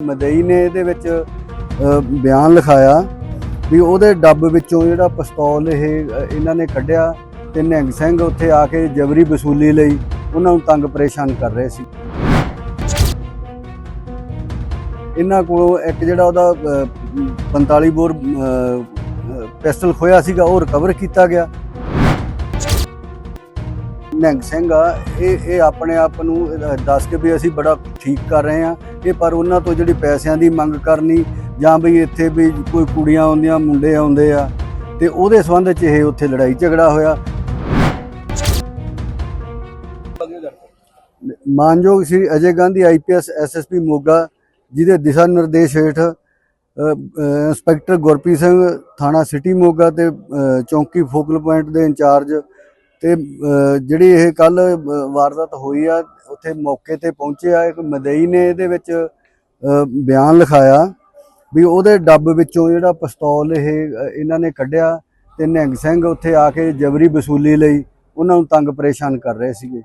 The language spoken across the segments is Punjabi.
ਮਦਈ ਨੇ ਇਹਦੇ ਵਿੱਚ ਬਿਆਨ ਲਿਖਾਇਆ ਵੀ ਉਹਦੇ ਡੱਬ ਵਿੱਚੋਂ ਜਿਹੜਾ ਪਿਸਤੌਲ ਇਹ ਇਹਨਾਂ ਨੇ ਕੱਢਿਆ ਤੇ ਨਿਹੰਗ ਸਿੰਘ ਉੱਥੇ ਆ ਕੇ ਜਬਰੀ ਵਸੂਲੀ ਲਈ ਉਹਨਾਂ ਨੂੰ ਤੰਗ ਪਰੇਸ਼ਾਨ ਕਰ ਰਹੇ ਸੀ। ਇਹਨਾਂ ਕੋਲੋਂ ਇੱਕ ਜਿਹੜਾ ਉਹਦਾ ਅ, 45 ਬੋਰ ਪਿਸਟਲ ਖੋਇਆ ਸੀਗਾ ਉਹ ਰਿਕਵਰ ਕੀਤਾ ਗਿਆ। ਨਿਹੰਗ ਸਿੰਘ ਆ, ਇਹ ਇਹ ਆਪਣੇ ਆਪ ਨੂੰ ਦੱਸ ਕੇ ਵੀ ਅਸੀਂ ਬੜਾ ਠੀਕ ਕਰ ਰਹੇ ਆ ਇਹ ਪਰ ਉਹਨਾਂ ਤੋਂ ਜਿਹੜੀ ਪੈਸਿਆਂ ਦੀ ਮੰਗ ਕਰਨੀ, ਜਾਂ ਵੀ ਇੱਥੇ ਵੀ ਕੋਈ ਕੁੜੀਆਂ ਆਉਂਦੀਆਂ, ਮੁੰਡੇ ਆਉਂਦੇ ਆ, ਤੇ ਉਹਦੇ ਸੰਬੰਧ 'ਚ ਇਹ ਉੱਥੇ ਲੜਾਈ ਝਗੜਾ ਹੋਇਆ। ਮਾਨਯੋਗ ਸ਼੍ਰੀ ਅਜੇ ਗਾਂਧੀ ਆਈਪੀਐਸ ਐਸਐਸਪੀ ਮੋਗਾ, ਜਿਹਦੇ ਦਿਸ਼ਾ ਨਿਰਦੇਸ਼ ਹੇਠ ਇੰਸਪੈਕਟਰ ਗੁਰਪ੍ਰੀਤ ਸਿੰਘ ਥਾਣਾ ਸਿਟੀ ਮੋਗਾ ਤੇ ਚੌਂਕੀ ਫੋਕਲ ਪੁਆਇੰਟ ਦੇ ਇੰਚਾਰਜ ਤੇ ਜਿਹੜੀ ਇਹ ਕੱਲ ਵਾਰਦਾਤ ਹੋਈ ਆ ਉੱਥੇ ਮੌਕੇ ਤੇ ਪਹੁੰਚਿਆ ਇੱਕ ਮਦਈ ਨੇ ਇਹਦੇ ਵਿੱਚ ਬਿਆਨ ਲਿਖਾਇਆ ਵੀ ਉਹਦੇ ਡੱਬ ਵਿੱਚੋਂ ਜਿਹੜਾ ਪਿਸਤੌਲ ਇਹ ਇਹਨਾਂ ਨੇ ਕੱਢਿਆ ਤੇ ਨਿਹੰਗ ਸਿੰਘ ਉੱਥੇ ਆ ਕੇ ਜਬਰੀ ਵਸੂਲੀ ਲਈ ਉਹਨਾਂ ਨੂੰ ਤੰਗ ਪਰੇਸ਼ਾਨ ਕਰ ਰਹੇ ਸੀਗੇ।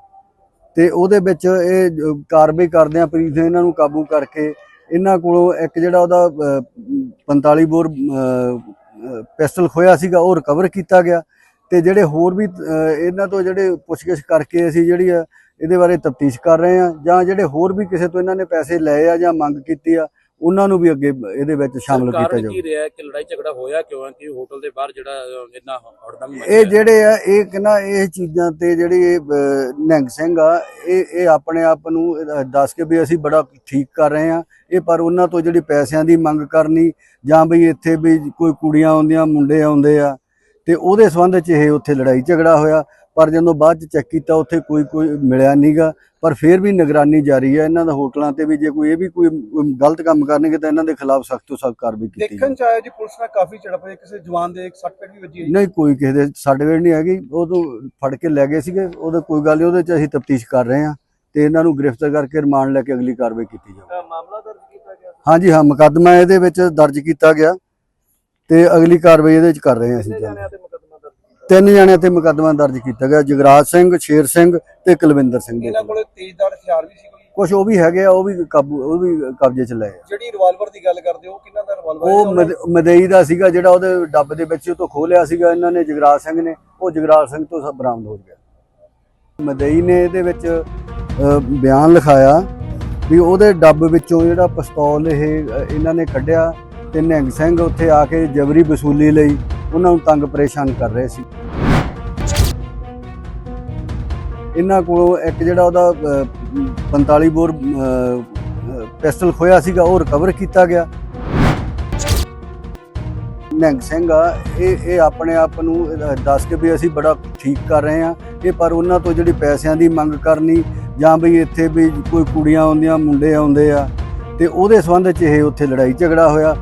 ਤੇ ਉਹਦੇ ਵਿੱਚ ਇਹ ਕਾਰਵਾਈ ਕਰਦਿਆਂ ਪੁਲਿਸ ਨੇ ਇਹਨਾਂ ਨੂੰ ਕਾਬੂ ਕਰਕੇ ਇਹਨਾਂ ਕੋਲੋਂ ਇੱਕ ਜਿਹੜਾ ਉਹਦਾ ਅ, 45 ਬੋਰ ਪਿਸਟਲ ਖੋਇਆ ਸੀਗਾ ਉਹ ਰਿਕਵਰ ਕੀਤਾ ਗਿਆ। ਤੇ ਜਿਹੜੇ ਹੋਰ ਵੀ ਇਹਨਾਂ ਤੋਂ ਜਿਹੜੇ ਪੁੱਛਗਿੱਛ ਕਰਕੇ ਅਸੀਂ ਜਿਹੜੀ ਆ ਇਹਦੇ ਬਾਰੇ ਤਫਤੀਸ਼ ਕਰ ਰਹੇ ਆ ਜਾਂ ਜਿਹੜੇ ਹੋਰ ਵੀ ਕਿਸੇ ਤੋਂ ਇਹਨਾਂ ਨੇ ਪੈਸੇ ਲਏ ਆ ਜਾਂ ਮੰਗ ਕੀਤੀ ਆ ਉਹਨਾਂ ਨੂੰ ਵੀ ਅੱਗੇ ਇਹਦੇ ਵਿੱਚ ਸ਼ਾਮਲ ਕੀਤਾ ਜਾਊ। ਕੀ ਰਿਹਾ? ਕਿ ਲੜਾਈ ਝਗੜਾ ਹੋਇਆ ਕਿਉਂ ਕਿ ਹੋਟਲ ਦੇ ਬਾਹਰ ਜਿਹੜਾ ਇੰਨਾ ਹੜਦੰਗ ਇਹ ਜਿਹੜੇ ਆ ਇਹ ਕਿਨਾ ਇਹ ਚੀਜ਼ਾਂ ਤੇ ਜਿਹੜੀ ਨਿਹੰਗ ਸਿੰਘ ਆ ਇਹ ਇਹ ਆਪਣੇ ਆਪ ਨੂੰ ਦੱਸ ਕੇ ਵੀ ਅਸੀਂ ਬੜਾ ਠੀਕ ਕਰ ਰਹੇ ਆ ਇਹ ਪਰ ਉਹਨਾਂ ਤੋਂ ਜਿਹੜੀ ਪੈਸਿਆਂ ਦੀ ਮੰਗ ਕਰਨੀ ਜਾਂ ਵੀ ਇੱਥੇ ਵੀ ਕੋਈ ਕੁੜੀਆਂ ਆਉਂਦੀਆਂ ਮੁੰਡੇ ਆਉਂਦੇ ਆ ਤੇ ਉਹਦੇ ਸੰਬੰਧ 'ਚ ਇਹ ਉੱਥੇ ਲੜਾਈ ਝਗੜਾ ਹੋਇਆ ਪਰ ਜਦੋਂ ਬਾਅਦ 'ਚ ਚੈੱਕ ਕੀਤਾ ਉੱਥੇ ਕੋਈ ਕੋਈ ਮਿਲਿਆ ਨਹੀਂਗਾ ਪਰ ਫਿਰ ਵੀ ਨਿਗਰਾਨੀ ਜਾਰੀ ਹੈ ਇਹਨਾਂ ਦਾ ਹੋਟਲਾਂ ਤੇ ਵੀ ਜੇ ਕੋਈ ਇਹ ਵੀ ਕੋਈ ਗਲਤ ਕੰਮ ਕਰਨਗੇ ਤਾਂ ਇਹਨਾਂ ਦੇ ਖਿਲਾਫ ਸਖਤ ਤੋਂ ਸਖਤ ਕਾਰਵਾਈ ਕੀਤੀ ਦੇਖਣ ਚ ਆਇਆ ਜੀ ਪੁਲਿਸ ਨਾਲ ਕਾਫੀ ਝੜਪ ਹੋਈ ਕਿਸੇ ਜਵਾਨ ਦੇ ਇੱਕ ਸੱਟ ਪੇਟ ਵੀ ਵੱਜੀ। ਨਹੀਂ ਕੋਈ ਕਿਸੇ ਦੇ ਸਾਡੇ ਵੇੜ ਨਹੀਂ ਹੈਗੀ। ਉਹ ਤੋਂ ਫੜ ਕੇ ਲੈ ਗਏ ਸੀਗੇ। ਉਹਦਾ ਕੋਈ ਗੱਲ ਨਹੀਂ ਉਹਦੇ ਚ ਅਸੀਂ ਤਫਤੀਸ਼ ਕਰ ਰਹੇ ਹਾਂ ਤੇ ਇਹਨਾਂ ਨੂੰ ਗ੍ਰਿਫਤਾਰ ਕਰਕੇ ਰਿਮਾਂਡ ਲੈ ਕੇ ਅਗਲੀ ਕਾਰਵਾਈ ਕੀਤੀ ਜਾਵੇ ਮਾਮਲਾ ਦਰਜ ਕੀਤਾ ਗਿਆ ਹਾਂਜੀ ਹਾਂ ਮੁਕੱਦਮਾ ਇਹਦੇ ਵਿੱਚ ਦਰਜ ਕੀਤਾ ਗਿਆ। ਤੇ ਅਗਲੀ ਕਾਰਵਾਈ ਇਹਦੇ ਵਿੱਚ ਕਰ ਰਹੇ ਹਾਂ ਅਸੀਂ ਕਿੰਨੇ ਜਲਦ। ਜਾਣਿਆਂ ਤੇ ਮੁਕੱਦਮਾ ਦਰਜ ਤਿੰਨ ਜਣਿਆਂ ਤੇ ਮੁਕੱਦਮਾ ਦਰਜ ਕੀਤਾ ਗਿਆ ਜਗਰਾਜ ਸਿੰਘ ਸ਼ੇਰ ਸਿੰਘ ਤੇ ਕੁਲਵਿੰਦਰ ਸਿੰਘ ਦੇ ਇਹਨਾਂ ਕੋਲੇ। ਤੇਜ਼ਦਾਰ ਹਥਿਆਰ ਵੀ ਸੀ ਕੋਈ? ਕੁਝ ਉਹ ਵੀ ਹੈਗੇ ਆ ਉਹ ਵੀ ਕਾਬੂ ਉਹ ਵੀ ਕਬਜ਼ੇ ਚ ਲਏ ਆ। ਜਿਹੜੀ ਰਿਵਾਲਵਰ ਦੀ ਗੱਲ ਕਰਦੇ ਹੋ ਕਿੰਨਾ ਦਾ ਰਿਵਾਲਵਰ ਉਹ ਮਦ- ਮਦਈ ਦਾ ਸੀਗਾ ਜਿਹੜਾ ਉਹਦੇ ਡੱਬ ਦੇ ਵਿੱਚ ਉਹ ਤੋਂ ਖੋਲਿਆ ਸੀਗਾ ਇਹਨਾਂ ਨੇ ਜਗਰਾਜ ਸਿੰਘ ਨੇ। ਉਹ ਜਗਰਾਜ ਸਿੰਘ ਤੋਂ ਸਭ ਬਰਾਮਦ ਹੋ ਗਿਆ। ਮਦਈ ਨੇ ਇਹਦੇ ਵਿੱਚ ਅ, ਬਿਆਨ ਲਿਖਾਇਆ ਵੀ ਉਹਦੇ ਡੱਬ ਵਿੱਚੋਂ ਜਿਹੜਾ ਪਿਸਤੌਲ ਇਹ ਅ, ਇਹਨਾਂ ਨੇ ਕੱਢਿਆ ਤੇ ਨਿਹੰਗ ਸਿੰਘ ਉੱਥੇ ਆ ਕੇ ਜਬਰੀ ਵਸੂਲੀ ਲਈ ਉਹਨਾਂ ਨੂੰ ਤੰਗ ਪਰੇਸ਼ਾਨ ਕਰ ਰਹੇ ਸੀ। ਇਹਨਾਂ ਕੋਲੋਂ ਇੱਕ ਜਿਹੜਾ ਉਹਦਾ ਅ, 45 ਬੋਰ ਪਿਸਟਲ ਖੋਇਆ ਸੀਗਾ ਉਹ ਰਿਕਵਰ ਕੀਤਾ ਗਿਆ। ਨਿਹੰਗ ਸਿੰਘ ਆ ਇਹ ਇਹ ਆਪਣੇ ਆਪ ਨੂੰ ਦੱਸ ਕੇ ਵੀ ਅਸੀਂ ਬੜਾ ਠੀਕ ਕਰ ਰਹੇ ਆ ਇਹ ਪਰ ਉਹਨਾਂ ਤੋਂ ਜਿਹੜੀ ਪੈਸਿਆਂ ਦੀ ਮੰਗ ਕਰਨੀ ਜਾਂ ਵੀ ਇੱਥੇ ਵੀ ਕੋਈ ਕੁੜੀਆਂ ਆਉਂਦੀਆਂ ਮੁੰਡੇ ਆਉਂਦੇ ਆ ਤੇ ਉਹਦੇ ਸੰਬੰਧ 'ਚ ਇਹ ਉੱਥੇ ਲੜਾਈ ਝਗੜਾ ਹੋਇਆ।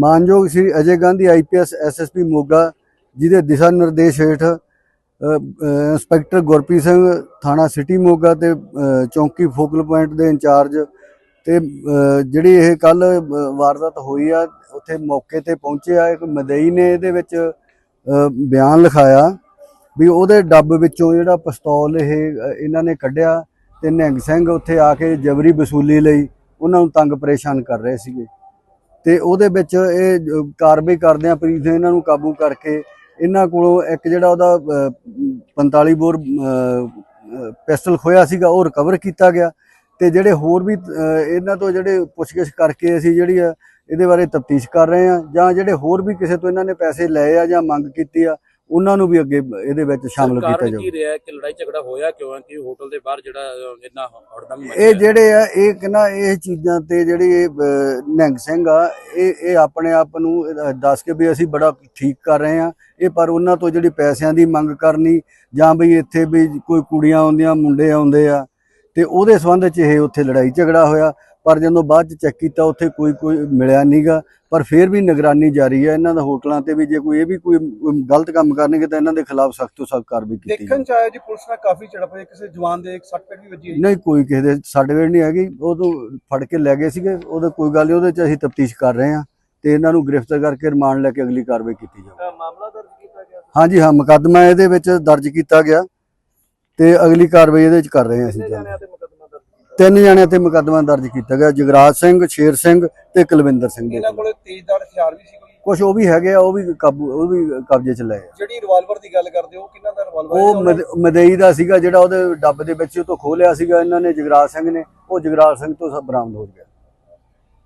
ਮਾਨਯੋਗ ਸ਼੍ਰੀ ਅਜੇ ਗਾਂਧੀ ਆਈਪੀਐਸ ਐਸਐਸਪੀ ਮੋਗਾ, ਜਿਹਦੇ ਦਿਸ਼ਾ ਨਿਰਦੇਸ਼ ਹੇਠ ਇੰਸਪੈਕਟਰ ਗੁਰਪ੍ਰੀਤ ਸਿੰਘ, ਥਾਣਾ ਸਿਟੀ ਮੋਗਾ ਤੇ ਚੌਂਕੀ ਫੋਕਲ ਪੁਆਇੰਟ ਦੇ ਇੰਚਾਰਜ ਤੇ ਜਿਹੜੀ ਇਹ ਕੱਲ ਵਾਰਦਾਤ ਹੋਈ ਆ, ਉੱਥੇ ਮੌਕੇ ਤੇ ਪਹੁੰਚੇ ਆ, ਇੱਕ ਮਦਈ ਨੇ ਇਹਦੇ ਵਿੱਚ ਬਿਆਨ ਲਿਖਾਇਆ ਵੀ ਉਹਦੇ ਡੱਬ ਵਿੱਚੋਂ ਜਿਹੜਾ ਪਿਸਤੌਲ ਇਹ ਇਹਨਾਂ ਨੇ ਕੱਢਿਆ ਤੇ ਨਿਹੰਗ ਸਿੰਘ ਉੱਥੇ ਆ ਕੇ ਜਬਰੀ ਵਸੂਲੀ ਲਈ ਉਹਨਾਂ ਨੂੰ ਤੰਗ ਪਰੇਸ਼ਾਨ ਕਰ ਰਹੇ ਸੀਗੇ। ਤੇ ਉਹਦੇ ਵਿੱਚ ਇਹ ਕਾਰਵਾਈ ਕਰਦੇ ਕਰਦਿਆਂ ਪੁਲਿਸ ਨੇ ਇਹਨਾਂ ਨੂੰ ਕਾਬੂ ਕਰਕੇ ਇਹਨਾਂ ਕੋਲੋਂ ਇੱਕ ਜਿਹੜਾ ਉਹਦਾ ਅ, 45 ਬੋਰ ਪਿਸਟਲ ਖੋਇਆ ਸੀਗਾ ਉਹ ਰਿਕਵਰ ਕੀਤਾ ਗਿਆ। ਤੇ ਜਿਹੜੇ ਹੋਰ ਵੀ ਇਹਨਾਂ ਤੋਂ ਜਿਹੜੇ ਪੁੱਛਗਿੱਛ ਕਰਕੇ ਅਸੀਂ ਜਿਹੜੀ ਆ ਇਹਦੇ ਬਾਰੇ ਤਫਤੀਸ਼ ਕਰ ਰਹੇ ਆ ਜਾਂ ਜਿਹੜੇ ਹੋਰ ਵੀ ਕਿਸੇ ਤੋਂ ਇਹਨਾਂ ਨੇ ਪੈਸੇ ਲਏ ਆ ਜਾਂ ਮੰਗ ਕੀਤੀ ਆ ਉਹਨਾਂ ਨੂੰ ਵੀ ਅੱਗੇ ਇਹਦੇ ਵਿੱਚ ਸ਼ਾਮਲ ਕੀਤਾ ਕਾਰਨ ਜਾਊ। ਕੀ ਰਿਹਾ ਕਿ ਲੜਾਈ ਝਗੜਾ ਹੋਇਆ ਕਿਉਂ ਹੈ? ਕਿ ਹੋਟਲ ਦੇ ਬਾਹਰ ਜਿਹੜਾ ਅਹ, ਇੰਨਾ ਹੜਦੰਗ ਇਹ ਜਿਹੜੇ ਆ ਇਹ ਕਿਨਾ ਇਹ ਚੀਜ਼ਾਂ ਤੇ ਜਿਹੜੀ ਇਹ, ਅ, ਨਿਹੰਗ ਸਿੰਘ ਆ ਇਹ ਇਹ ਆਪਣੇ ਆਪ ਨੂੰ ਦੱਸ ਕੇ ਵੀ ਅਸੀਂ ਬੜਾ ਠੀਕ ਕਰ ਰਹੇ ਆ ਇਹ ਪਰ ਉਹਨਾਂ ਤੋਂ ਜਿਹੜੀ ਪੈਸਿਆਂ ਦੀ ਮੰਗ ਕਰਨੀ ਜਾਂ ਵੀ ਇੱਥੇ ਵੀ ਕੋਈ ਕੁੜੀਆਂ ਆਉਂਦੀਆਂ ਮੁੰਡੇ ਆਉਂਦੇ ਆ ਤੇ ਉਹਦੇ ਸੰਬੰਧ 'ਚ ਇਹ ਉੱਥੇ ਲੜਾਈ ਝਗੜਾ ਹੋਇਆ। ਪਰ ਜਦੋਂ ਬਾਅਦ 'ਚ ਚੈੱਕ ਕੀਤਾ ਉੱਥੇ ਕੋਈ ਕੋਈ ਮਿਲਿਆ ਨਹੀਂਗਾ ਪਰ ਫਿਰ ਵੀ ਨਿਗਰਾਨੀ ਜਾਰੀ ਹੈ ਇਹਨਾਂ ਦਾ ਹੋਟਲਾਂ ਤੇ ਵੀ ਜੇ ਕੋਈ ਇਹ ਵੀ ਕੋਈ ਗਲਤ ਕੰਮ ਕਰਨਗੇ ਤਾਂ ਇਹਨਾਂ ਦੇ ਖਿਲਾਫ ਸਖਤ ਤੋਂ ਸਖਤ ਕਾਰਵਾਈ ਕੀਤੀ ਜਾਵੇ ਦੇਖਣ ਚ ਆਇਆ ਜੀ ਪੁਲਿਸ ਨਾਲ ਕਾਫੀ ਝੜਪ ਹੋਈ ਕਿਸੇ ਜਵਾਨ ਦੇ ਇੱਕ ਸੱਟ ਪੇਟ ਵੀ ਵੱਜੀ। ਨਹੀਂ ਕੋਈ ਕਿਸੇ ਦੇ ਸਾਡੇ ਵੇੜ ਨਹੀਂ ਹੈਗੀ ਉਹ ਤੋਂ ਫੜ ਕੇ ਲੈ ਗਏ ਸੀਗੇ ਉਹਦਾ ਕੋਈ ਗੱਲ ਨਹੀਂ ਉਹਦੇ ਚ ਅਸੀਂ ਤਫਤੀਸ਼ ਕਰ ਰਹੇ ਹਾਂ ਤੇ ਇਹਨਾਂ ਨੂੰ ਗ੍ਰਿਫਤਾਰ ਕਰਕੇ ਰਿਮਾਂਡ ਲੈ ਕੇ ਅਗਲੀ ਕਾਰਵਾਈ ਕੀਤੀ ਜਾਵੇ ਮਾਮਲਾ ਦਰਜ ਕੀਤਾ ਗਿਆ? ਹਾਂਜੀ ਹਾਂ ਮੁਕੱਦਮਾ ਇਹਦੇ ਵਿੱਚ ਦਰਜ ਕੀਤਾ ਗਿਆ ਤੇ ਅਗਲੀ ਕਾਰਵਾਈ ਇਹਦੇ ਵਿੱਚ ਕਰ ਰਹੇ ਹਾਂ ਅਸੀਂ ਕਿੰਨੇ ਜਲਦ। ਜਾਣਿਆਂ ਤੇ ਮੁਕੱਦਮਾ ਤਿੰਨ ਜਣਿਆਂ ਤੇ ਮੁਕੱਦਮਾ ਦਰਜ ਕੀਤਾ ਗਿਆ ਜਗਰਾਜ ਸਿੰਘ ਸ਼ੇਰ ਸਿੰਘ ਤੇ ਕੁਲਵਿੰਦਰ ਸਿੰਘ ਦੇ ਇਹਨਾਂ ਕੋਲੇ। ਤੇਜ਼ਦਾਰ ਹਥਿਆਰ ਵੀ ਸੀ ਕੋਈ? ਕੁਝ ਉਹ ਵੀ ਹੈਗੇ ਆ ਉਹ ਵੀ ਕਾਬੂ ਉਹ ਵੀ ਕਬਜ਼ੇ 'ਚ ਲਏ ਆ। ਜਿਹੜੀ ਰਿਵਾਲਵਰ ਦੀ ਗੱਲ ਕਰਦੇ ਹੋ ਉਹ ਕਿੰਨਾ ਦਾ ਰਿਵਾਲਵਰ ਉਹ ਮਦ- ਮਦਈ ਦਾ ਸੀਗਾ ਜਿਹੜਾ ਉਹਦੇ ਡੱਬ ਦੇ ਵਿੱਚ ਉਹ ਤੋਂ ਖੋਲਿਆ ਸੀਗਾ ਇਹਨਾਂ ਨੇ ਜਗਰਾਜ ਸਿੰਘ ਨੇ। ਉਹ ਜਗਰਾਜ ਸਿੰਘ ਤੋਂ ਸਭ ਬਰਾਮਦ ਹੋ ਗਿਆ।